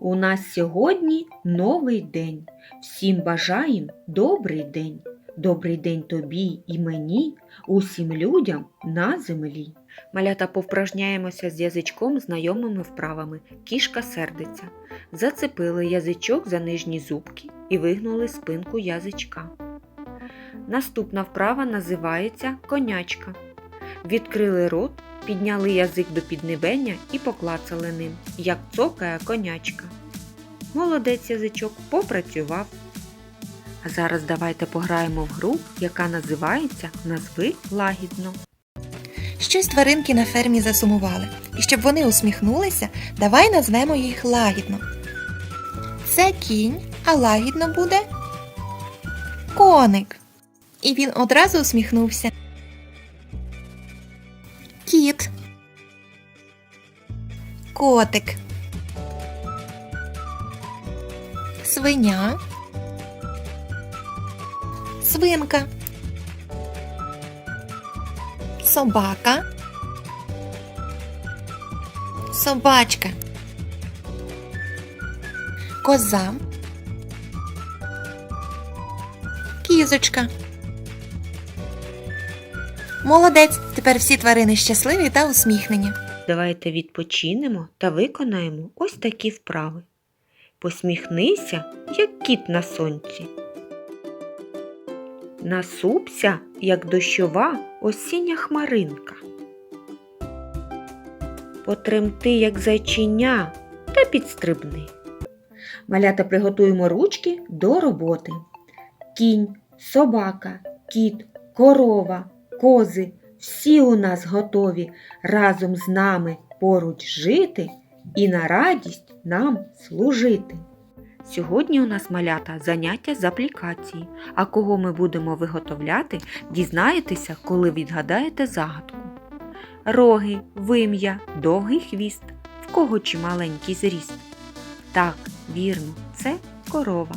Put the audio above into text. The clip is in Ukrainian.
У нас сьогодні новий день. Всім бажаєм добрий день. Добрий день тобі і мені, усім людям на землі. Малята повпражняємося з язичком знайомими вправами. Кішка сердиться. Зацепили язичок за нижні зубки і вигнули спинку язичка. Наступна вправа називається конячка. Відкрили рот, підняли язик до піднебення і поклацали ним, як цокає конячка. Молодець язичок попрацював. А зараз давайте пограємо в гру, яка називається Назви лагідно. Щось тваринки на фермі засумували. І щоб вони усміхнулися, давай назвемо їх лагідно. Це кінь, а лагідно буде коник. І він одразу усміхнувся. Котик. Свиня. Свинка. Собака. Собачка. Коза. Кізочка. Молодець. Тепер всі тварини щасливі та усміхнені. Давайте відпочинемо та виконаємо ось такі вправи. Посміхнися, як кіт на сонці. Насупся, як дощова осіння хмаринка. Потремти, як зайчиня, та підстрибни. Малята приготуємо ручки до роботи. Кінь, собака, кіт, корова, кози всі у нас готові разом з нами поруч жити і на радість нам служити. Сьогодні у нас малята заняття з аплікації, а кого ми будемо виготовляти, дізнаєтеся, коли відгадаєте загадку. Роги, вим'я, довгий хвіст, в кого чи маленький зріст. Так, вірно, це корова.